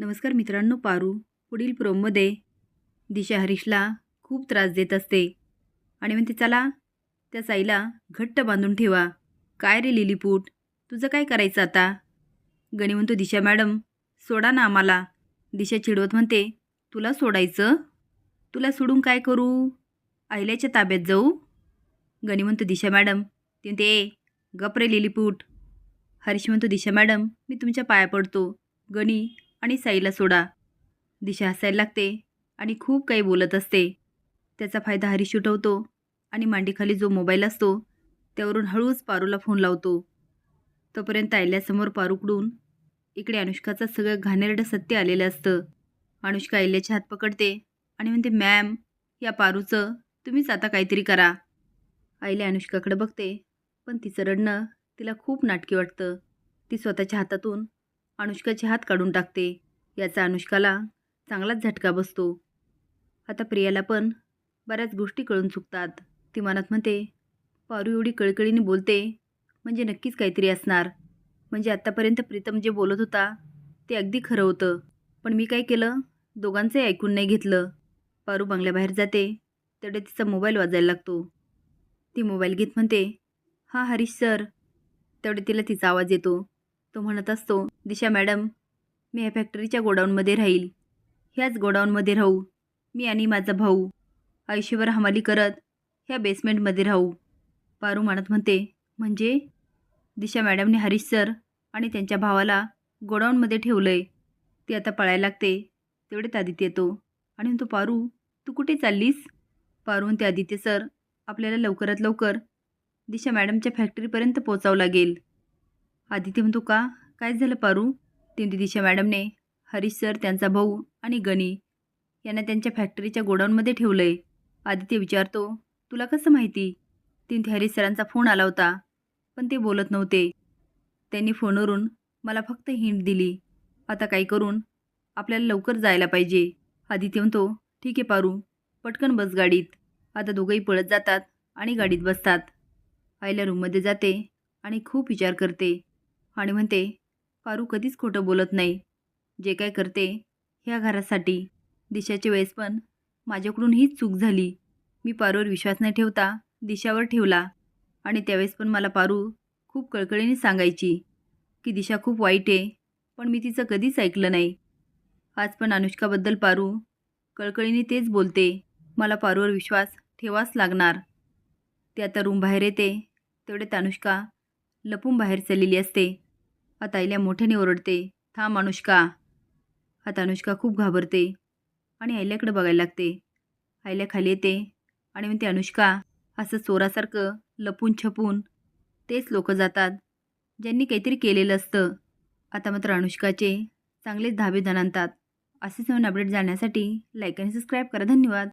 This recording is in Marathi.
नमस्कार मित्रांनो पारू पुढील प्रोममध्ये. दिशा हरीशला खूप त्रास देत असते. आणि म्हणते चला त्या साईला घट्ट बांधून ठेवा. काय रे लिलीपूट? तुझं काय करायचं आता? गणी म्हणतो दिशा मॅडम सोडा ना आम्हाला. दिशा चिडवत म्हणते तुला सोडायचं? तुला सोडून काय करू? आयल्याच्या ताब्यात जाऊ? गणी म्हणतो दिशा मॅडम. ती म्हणते ए गप रे लिलीपूट. हरीश म्हणतो दिशा मॅडम मी तुमच्या पाया पडतो. गणी आणि साईला सोडा. दिशा हसायला लागते आणि खूप काही बोलत असते. त्याचा फायदा हरीश उठवतो आणि मांडीखाली जो मोबाईल असतो त्यावरून हळूच पारूला फोन लावतो. तोपर्यंत आयल्यासमोर पारूकडून इकडे अनुष्काचं सगळं घाणेरडं सत्य आलेलं असतं. अनुष्का आयल्याचे हात पकडते आणि म्हणते मॅम या पारूचं तुम्हीच आता काहीतरी करा. आईल्या अनुष्काकडे बघते पण तिचं रडणं तिला खूप नाटकी वाटतं. ती स्वतःच्या हातातून अनुष्काचे हात काढून टाकते. याचा अनुष्काला चांगलाच झटका बसतो. आता प्रियाला पण बऱ्याच गोष्टी कळून चुकतात. ती मनात म्हणते पारू एवढी कळकळीने बोलते म्हणजे नक्कीच काहीतरी असणार. म्हणजे आत्तापर्यंत प्रीतम जे बोलत होता ते अगदी खरं होतं. पण मी काय केलं? दोघांचंही ऐकून नाही घेतलं. पारू बंगल्याबाहेर जाते तेवढे तिचा मोबाईल वाजायला लागतो. ती मोबाईल घेत म्हणते हां हरीश सर. तेवढे तिला तिचा आवाज येतो. तो म्हणत असतो दिशा मॅडम मी ह्या फॅक्टरीच्या गोडाऊनमध्ये राहील. ह्याच गोडाऊनमध्ये राहू. मी आणि माझा भाऊ आयुष्यभर हमाली करत ह्या बेसमेंटमध्ये राहू. पारू म्हणत म्हणते म्हणजे? दिशा मॅडमने हरीश सर आणि त्यांच्या भावाला गोडाऊनमध्ये ठेवलं आहे ती आता पळायला लागते तेवढेच आदित्य येतो. आणि तो पारू तू कुठे चाललीस? पारून ते आदित्य सर आपल्याला लवकरात लवकर दिशा मॅडमच्या फॅक्टरीपर्यंत पोचावं लागेल. आदित्य म्हणतो का? काय झालं पारू? तीन दिशा मॅडमने हरीश सर त्यांचा भाऊ आणि गणी यांना त्यांच्या फॅक्टरीच्या गोडाऊनमध्ये ठेवलं आहे आदित्य विचारतो तुला कसं माहिती? तिथे हरीश सरांचा फोन आला होता पण ते बोलत नव्हते. त्यांनी फोनवरून मला फक्त हिंट दिली आता काय करून? आपल्याला लवकर जायला पाहिजे. आदित्य म्हणतो ठीक आहे पारू पटकन बस गाडीत. आता दोघंही पळत जातात आणि गाडीत बसतात. आईला रूममध्ये जाते आणि खूप विचार करते. आणि म्हणते पारू कधीच खोटं बोलत नाही. जे काय करते ह्या घरासाठी. दिशाच्या वेळेस पण माझ्याकडून हीच चूक झाली. मी पारूवर विश्वास नाही ठेवता दिशावर ठेवला. आणि त्यावेळेस पण मला पारू खूप कळकळीने सांगायची की दिशा खूप वाईट आहे पण मी तिचं कधीच ऐकलं नाही. आज पण अनुष्काबद्दल पारू कळकळीने तेच बोलते. मला पारूवर विश्वास ठेवाच लागणार. ते आता रूम बाहेर येते. तेवढ्यात अनुष्का लपून बाहेर चाललेली असते. आता आईला मोठ्याने ओरडते. थांब अनुष्का आता अनुष्का खूप घाबरते. आणि आईल्याकडे बघायला लागते. आईल्या खाली येते आणि म्हणते अनुष्का असं चोरासारखं लपून छपून तेच लोक जातात. ज्यांनी काहीतरी केलेलं असतं. आता मात्र अनुष्काचे चांगलेच धाबे दणानतात असेच नवीन अपडेट जाण्यासाठी लाईक आणि सबस्क्राईब करा. धन्यवाद.